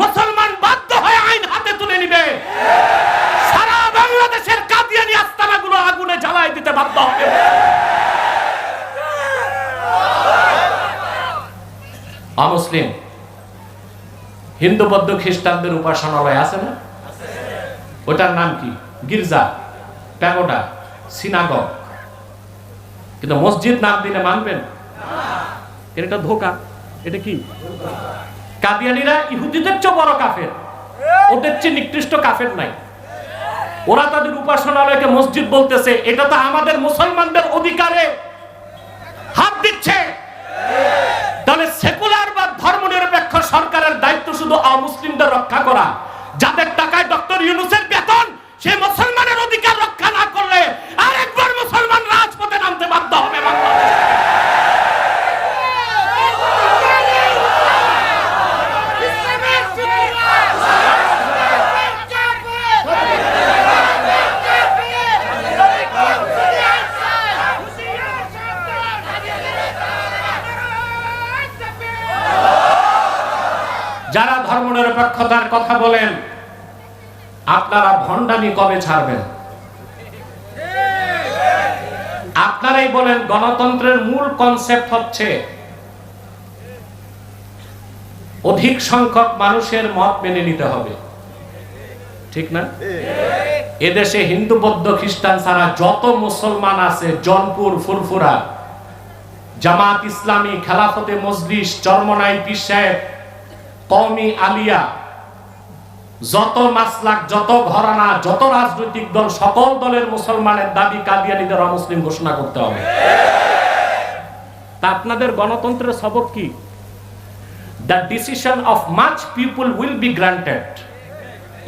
মুসলমান বাধ্য হয়ে আইন হাতে তুলে নিবে। সারা বাংলাদেশের কাদিয়ানি আস্তানাগুলো আগুনে জ্বালায় দিতে বাধ্য হবে। অমুসলিম, হিন্দু বৌদ্ধ খ্রিস্টানদের উপাসনালয় আছে না? ওটার নাম কি? গির্জা, প্যাগোডা, সিনাগগ। কিন্তু মসজিদ নাম দিলে মানবেন? এটা ধোকা। এটা কি? কাদিয়ানিরা ইহুদিদের চেয়ে বড় কাফের। ওদের চেয়ে নিকৃষ্ট কাফের নাই। ওরা তাদের উপাসনালয়কে মসজিদ বলতেছে, এটা তো আমাদের মুসলমানদের অধিকারে। হাত দিচ্ছে। তাহলে সেকুলার বা ধর্মনিরপেক্ষ সরকারের দায়িত্ব শুধু অমুসলিমদের রক্ষা করা। যাদের টাকায় ডক্টর ইউনুসের বেতন সে মুসলমানের যারা ধর্ম নিরপেক্ষতার কথা বলেন, আপনারা ভণ্ডামি কবে ছাড়বেন? আপনারাই বলেন গণতন্ত্রের মূল কনসেপ্ট হচ্ছে অধিক সংখ্যক মানুষের মত মেনে নিতে হবে। ঠিক না? এদেশে হিন্দু, বৌদ্ধ, খ্রিস্টান ছাড়া যত মুসলমান আছে, জনপুর, ফুরফুরা, জামাত ইসলামী, খেলাফতে মজলিস, চরমনাই, পীর সাহেব কওমি আলিয়া। যত মাসলাক, যত ঘরানা, যত রাজনৈতিক দল, সকল দলের মুসলমানের দাবি কাদিয়ানিদের অমুসলিম ঘোষণা করতে হবে। তা আপনাদের গণতন্ত্রের সবক কি? The decision of much people will be granted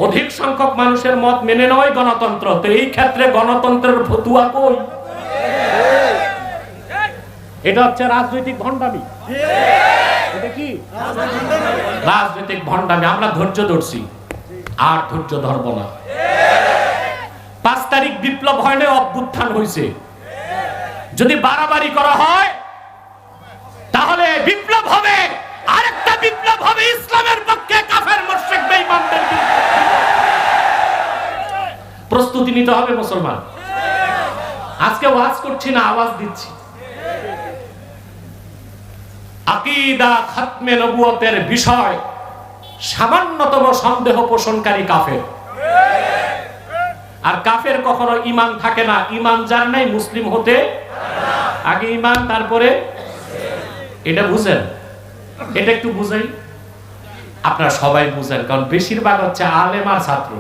অধিক সংখ্যক মানুষের মত মেনে নেওয়াই গণতন্ত্র। তো এই ক্ষেত্রে গণতন্ত্রের ফতুয়া কই? এটা হচ্ছে রাজনৈতিক ভণ্ডামি। রাজনৈতিক ভণ্ডামি, আমরা ধৈর্য ধরছি। আর ধৈর্য ধরব না। পাঁচ তারিখ বিপ্লব হয় না অভ্যুত্থান হয়েছে যদি বাড়াবাড়ি করা হয়, তাহলে বিপ্লব হবে। আরেকটা বিপ্লব হবে, ইসলামের পক্ষে কাফের, মুশরিক, বেঈমানদের প্রস্তুতি নিতে হবে মুসলমান। আজকে ওয়াজ করছি না, আওয়াজ দিচ্ছি। আকিদা খাতমে নবুয়তের বিষয় সামান্যতম সন্দেহ পোষণকারী কাফের। আর কাফের কখনো ইমান থাকে না। ইমান যার নাই, মুসলিম হতে আগে ইমান তারপরে এটা বুঝেন। এটা একটু বুঝাই। আপনারা সবাই বুঝেন, কারণ বেশিরভাগ হচ্ছে আলেম আর ছাত্র।